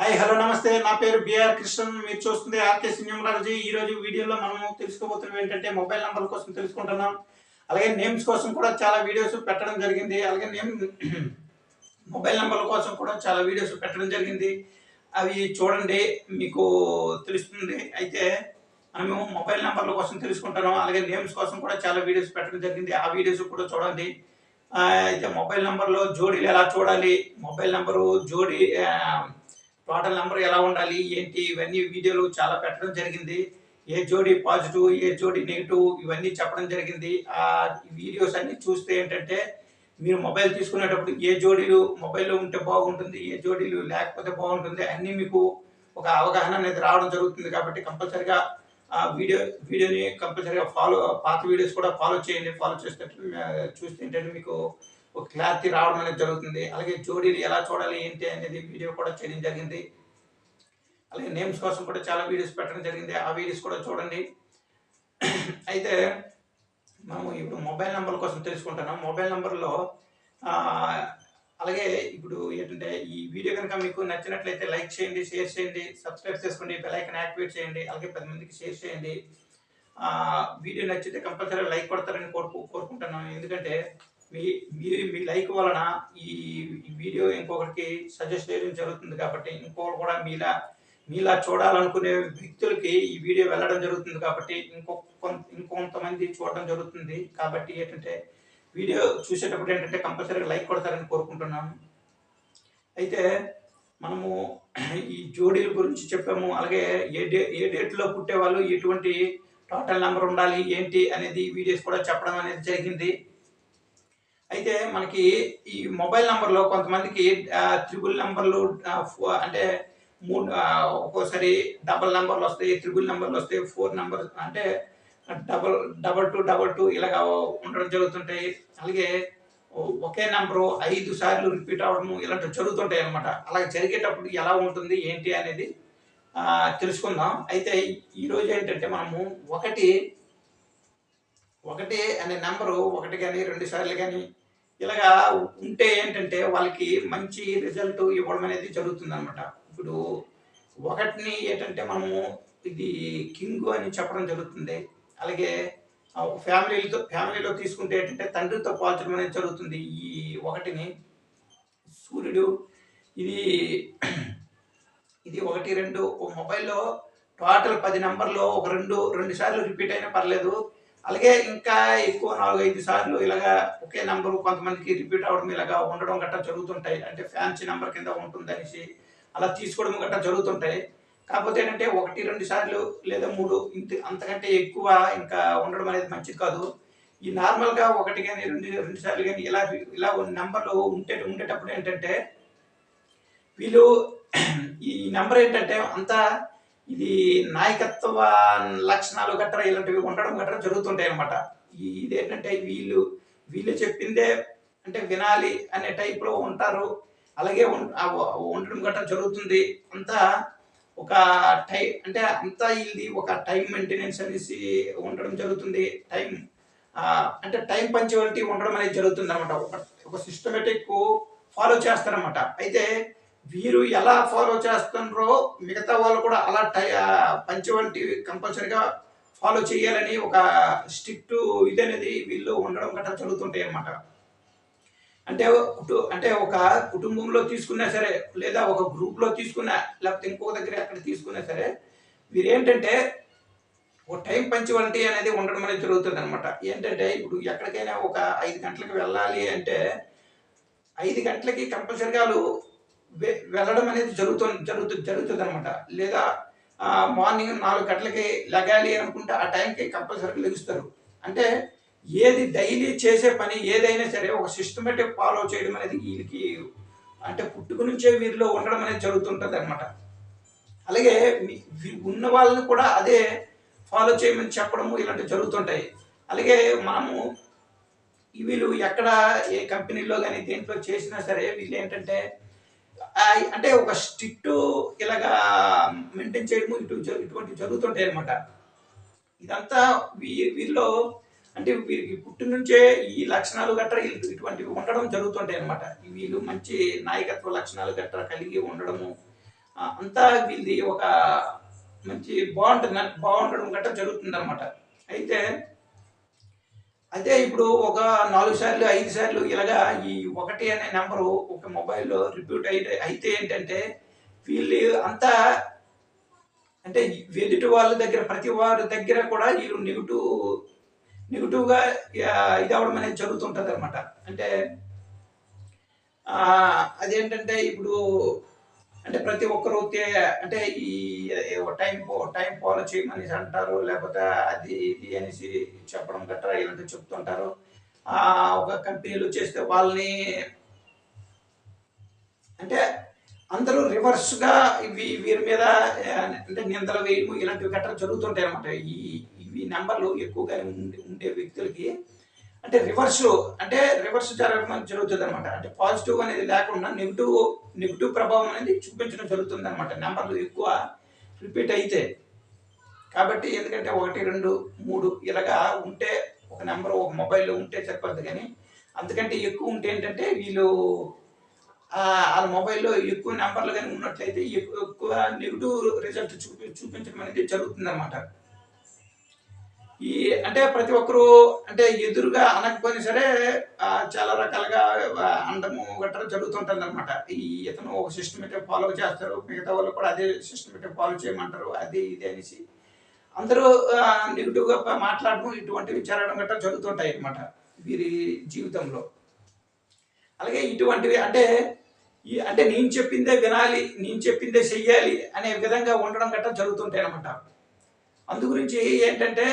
Hi hello నమస్తే. నా పేరు బిఆర్ కృష్ణన్. మీరు చూస్తుంది ఆర్కే సినిమాలజీ. ఈ రోజు వీడియోలో మనము తెలుసుకోబోతున్నవి ఏంటంటే మొబైల్ నంబర్ కోసం తెలుసుకుంటున్నాం. అలాగే నేమ్స్ కోసం కూడా చాలా వీడియోస్ పెట్టడం జరిగింది. అలాగే నేమ్ మొబైల్ నంబర్ల కోసం కూడా చాలా వీడియోస్ పెట్టడం జరిగింది. అవి చూడండి మీకు తెలుస్తుంది. అయితే మనము మొబైల్ నంబర్ల కోసం తెలుసుకుంటున్నాం. అలాగే నేమ్స్ కోసం కూడా చాలా వీడియోస్ పెట్టడం జరిగింది. ఆ వీడియోస్ కూడా చూడండి. అయితే మొబైల్ నంబర్లో జోడీలు ఎలా చూడాలి? మొబైల్ నంబరు జోడీ టోటల్ నెంబర్ ఎలా ఉండాలి ఏంటి ఇవన్నీ వీడియోలు చాలా పెట్టడం జరిగింది. ఏ జోడి పాజిటివ్ ఏ జోడి నెగిటివ్ ఇవన్నీ చెప్పడం జరిగింది. ఆ వీడియోస్ అన్ని చూస్తే ఏంటంటే మీరు మొబైల్ తీసుకునేటప్పుడు ఏ జోడీలు మొబైల్లో ఉంటే బాగుంటుంది ఏ జోడీలు లేకపోతే బాగుంటుంది అన్నీ మీకు ఒక అవగాహన అనేది రావడం జరుగుతుంది కాబట్టి కంపల్సరిగా ఆ వీడియో వీడియోని కంపల్సరిగా ఫాలో పాత వీడియోస్ కూడా ఫాలో చేయండి. ఫాలో చేసినట్టు చూస్తే ఏంటంటే మీకు ఒక క్లారిటీ రావడం అనేది జరుగుతుంది. అలాగే జోడీని ఎలా చూడాలి ఏంటి అనేది వీడియో కూడా చేయడం జరిగింది. అలాగే నేమ్స్ కోసం కూడా చాలా వీడియోస్ పెట్టడం జరిగింది. ఆ వీడియోస్ కూడా చూడండి. అయితే మనము ఇప్పుడు మొబైల్ నెంబర్ కోసం తెలుసుకుంటున్నాం. మొబైల్ నెంబర్లో అలాగే ఇప్పుడు ఏంటంటే ఈ వీడియో కనుక మీకు నచ్చినట్లయితే లైక్ చేయండి షేర్ చేయండి సబ్స్క్రైబ్ చేసుకోండి బెలైకన్ యాక్టివేట్ చేయండి అలాగే పది మందికి షేర్ చేయండి. వీడియో నచ్చితే కంపల్సరీ లైక్ కొడతారని కోరుకు కోరుకుంటున్నాను. ఎందుకంటే మీ మీ మీ లైక్ వలన ఈ వీడియో ఇంకొకరికి సజెస్ట్ చేయడం జరుగుతుంది కాబట్టి ఇంకొకరు కూడా మీలా మీలా చూడాలనుకునే వ్యక్తులకి ఈ వీడియో వెళ్ళడం జరుగుతుంది కాబట్టి ఇంకొక ఇంకొంతమంది చూడడం జరుగుతుంది కాబట్టి ఏంటంటే వీడియో చూసేటప్పుడు ఏంటంటే కంపల్సరీగా లైక్ కొడతారని కోరుకుంటున్నాను అయితే మనము ఈ జోడీల గురించి చెప్పాము. అలాగే ఏ డే ఏ డేట్లో పుట్టే వాళ్ళు ఎటువంటి టోటల్ నెంబర్ ఉండాలి ఏంటి అనేది వీడియోస్ కూడా చెప్పడం అనేది జరిగింది. అయితే మనకి ఈ మొబైల్ నంబర్లో కొంతమందికి త్రిబుల్ నంబర్లు ఫో- అంటే మూడు ఒక్కోసారి డబల్ నంబర్లు వస్తాయి త్రిబుల్ నంబర్లు వస్తాయి ఫోర్ నంబర్ అంటే double double two double two ఇలాగా ఉండడం జరుగుతుంటాయి. అలాగే ఒకే నంబరు ఐదు సార్లు రిపీట్ అవ్వడము ఇలాంటివి జరుగుతుంటాయి అనమాట అలా జరిగేటప్పుడు ఎలా ఉంటుంది ఏంటి అనేది తెలుసుకుందాం. అయితే ఈరోజు ఏంటంటే మనము ఒకటి ఒకటి అనే నెంబరు ఒకటి కానీ రెండు సార్లు కానీ ఇలాగా ఉంటే ఏంటంటే వాళ్ళకి మంచి రిజల్ట్ ఇవ్వడం అనేది జరుగుతుంది అనమాట ఇప్పుడు ఒకటిని ఏంటంటే మనము ఇది కింగ్ అని చెప్పడం జరుగుతుంది. అలాగే ఒక ఫ్యామిలీతో ఫ్యామిలీలో తీసుకుంటే ఏంటంటే తండ్రితో పోల్చడం అనేది జరుగుతుంది ఈ ఒకటిని. సూర్యుడు ఇది ఇది ఒకటి రెండు ఓ మొబైల్లో టోటల్ పది నెంబర్లో ఒక రెండు రెండు సార్లు రిపీట్ అయినా పర్లేదు. అలాగే ఇంకా ఎక్కువ నాలుగు ఐదు సార్లు ఇలాగా ఒకే నెంబరు కొంతమందికి రిపీట్ అవ్వడం ఇలాగా ఉండడం గట్టా జరుగుతుంటాయి. అంటే ఫ్యాన్సీ నెంబర్ కింద ఉంటుందనేసి అలా తీసుకోవడం గట్టా జరుగుతుంటాయి. కాకపోతే ఏంటంటే ఒకటి రెండు సార్లు లేదా మూడు ఇంత అంతకంటే ఎక్కువ ఇంకా ఉండడం అనేది మంచిది కాదు. ఈ నార్మల్గా ఒకటి కానీ రెండు రెండు సార్లు కానీ ఇలా ఇలా నెంబర్లు ఉంటే ఉండేటప్పుడు ఏంటంటే వీళ్ళు ఈ నెంబర్ ఏంటంటే అంతా ఇది నాయకత్వ లక్షణాలు గట్రా ఇలాంటివి ఉండడం గట్రా జరుగుతుంటాయి అనమాట ఇదేంటంటే వీళ్ళు వీళ్ళు చెప్పిందే అంటే వినాలి అనే టైప్లో ఉంటారు. అలాగే ఉండడం గట్రా జరుగుతుంది. అంతా ఒక టై అంటే అంతా ఇది ఒక టైం మెయింటెనెన్స్ అనేసి ఉండడం జరుగుతుంది. టైం అంటే టైం పంచువాలిటీ ఉండడం అనేది జరుగుతుంది అనమాట ఒక సిస్టమేటిక్ ఫాలో చేస్తారనమాట అయితే వీరు ఎలా ఫాలో చేస్తున్నారో మిగతా వాళ్ళు కూడా అలా టై పంచువాలిటీ కంపల్సరీగా ఫాలో చేయాలని ఒక స్ట్రిక్ట్ ఇది అనేది వీళ్ళు ఉండడం గట్రా జరుగుతుంటాయి అన్నమాట. అంటే అంటే ఒక కుటుంబంలో తీసుకున్నా సరే లేదా ఒక గ్రూప్లో తీసుకున్నా లేకపోతే ఇంకొక దగ్గర ఎక్కడ తీసుకున్నా సరే వీరేంటంటే ఒక టైం పంచువాలిటీ అనేది ఉండడం అనేది జరుగుతుంది అనమాట ఏంటంటే ఇప్పుడు ఎక్కడికైనా ఒక ఐదు గంటలకు వెళ్ళాలి అంటే ఐదు గంటలకి కంపల్సరీగా వాళ్ళు వెళ్ళడం అనేది జరుగుతుంది జరుగుతుంది జరుగుతుంది అనమాట లేదా మార్నింగ్ నాలుగు గంటలకి లగాలి అనుకుంటే ఆ టైంకి కంపల్సరీగా లెగుస్తారు. అంటే ఏది డైలీ చేసే పని ఏదైనా సరే ఒక సిస్టమేటిక్ ఫాలో చేయడం అనేది వీళ్ళకి అంటే పుట్టుక నుంచే వీరిలో ఉండడం అనేది జరుగుతుంటుంది అనమాట అలాగే వీ- ఉన్న వాళ్ళని కూడా అదే ఫాలో చేయమని చెప్పడము ఇలాంటివి జరుగుతుంటాయి. అలాగే మనము వీళ్ళు ఎక్కడ ఏ కంపెనీలో కానీ దేంట్లో చేసినా సరే వీళ్ళు ఏంటంటే అంటే ఒక స్ట్రిక్ట్ ఇలాగా మెయింటైన్ చేయడము ఇటు ఇటువంటి జరుగుతుంటాయి అనమాట ఇదంతా వీ వీరిలో అంటే వీరికి పుట్టి నుంచే ఈ లక్షణాలు గట్రా ఇటువంటివి ఉండడం జరుగుతుంటాయి అనమాట వీళ్ళు మంచి నాయకత్వ లక్షణాలు గట్రా కలిగి ఉండడము అంతా వీళ్ళది ఒక మంచి బాగుంటుంది బాగుండడం గట్రా జరుగుతుంది అనమాట అయితే అదే ఇప్పుడు ఒక నాలుగు సార్లు ఐదు సార్లు ఇలాగా ఈ ఒకటి అనే నెంబరు ఒక మొబైల్లో రిపీట్ అయితే అయితే ఏంటంటే వీళ్ళు అంతా అంటే ఎదుటి వాళ్ళ దగ్గర ప్రతి వారి దగ్గర కూడా వీళ్ళు నెగిటివ్ నెగిటివ్గా ఇది అవడం అనేది జరుగుతుంటుంది అనమాట అంటే అదేంటంటే ఇప్పుడు అంటే ప్రతి ఒక్కరు అంటే ఈ టైం టైం ఫాలో చేయమని అంటారు లేకపోతే అది ఇది అనేసి చెప్పడం గట్రా ఇలాంటివి చెప్తుంటారు. ఒక కంపెనీలు చేస్తే వాళ్ళని అంటే అందరూ రివర్స్గా ఇవి వీరి మీద అంటే నిందలు వేయము ఇలాంటివి గట్రా జరుగుతుంటాయి అనమాట ఈ ఇవి నెంబర్లు ఎక్కువగా ఉండే ఉండే వ్యక్తులకి అంటే రివర్స్ అంటే రివర్స్ జరగడం జరుగుతుంది అనమాట అంటే పాజిటివ్ అనేది లేకుండా నెగిటివ్ నెగిటివ్ ప్రభావం అనేది చూపించడం జరుగుతుంది అనమాట నెంబర్లు ఎక్కువ రిపీట్ అయితే. కాబట్టి ఎందుకంటే ఒకటి రెండు మూడు ఇలాగా ఉంటే ఒక నెంబర్ ఒక మొబైల్లో ఉంటే సరిపోద్ది కానీ అంతకంటే ఎక్కువ ఉంటే ఏంటంటే వీళ్ళు వాళ్ళ మొబైల్లో ఎక్కువ నెంబర్లు కానీ ఉన్నట్లయితే ఎక్కువ నెగిటివ్ రిజల్ట్ చూపి చూపించడం అనేది జరుగుతుంది అనమాట ఈ అంటే ప్రతి ఒక్కరూ అంటే ఎదురుగా అనకపోయినా సరే చాలా రకాలుగా అండము గట్రా జరుగుతుంటుంది అనమాట ఈ ఇతను ఒక సిస్టమేటిక్ ఫాలో చేస్తారు మిగతా వాళ్ళు కూడా అదే సిస్టమేటిక్ ఫాలో చేయమంటారు అది ఇది అనేసి. అందరూ నెగిటివ్గా మాట్లాడడం ఇటువంటివి జరగడం గట్రా జరుగుతుంటాయి అనమాట వీరి జీవితంలో. అలాగే ఇటువంటివి అంటే అంటే నేను చెప్పిందే వినాలి నేను చెప్పిందే చెయ్యాలి అనే విధంగా ఉండడం గట్రా జరుగుతుంటాయి అనమాట అందు గురించి ఏంటంటే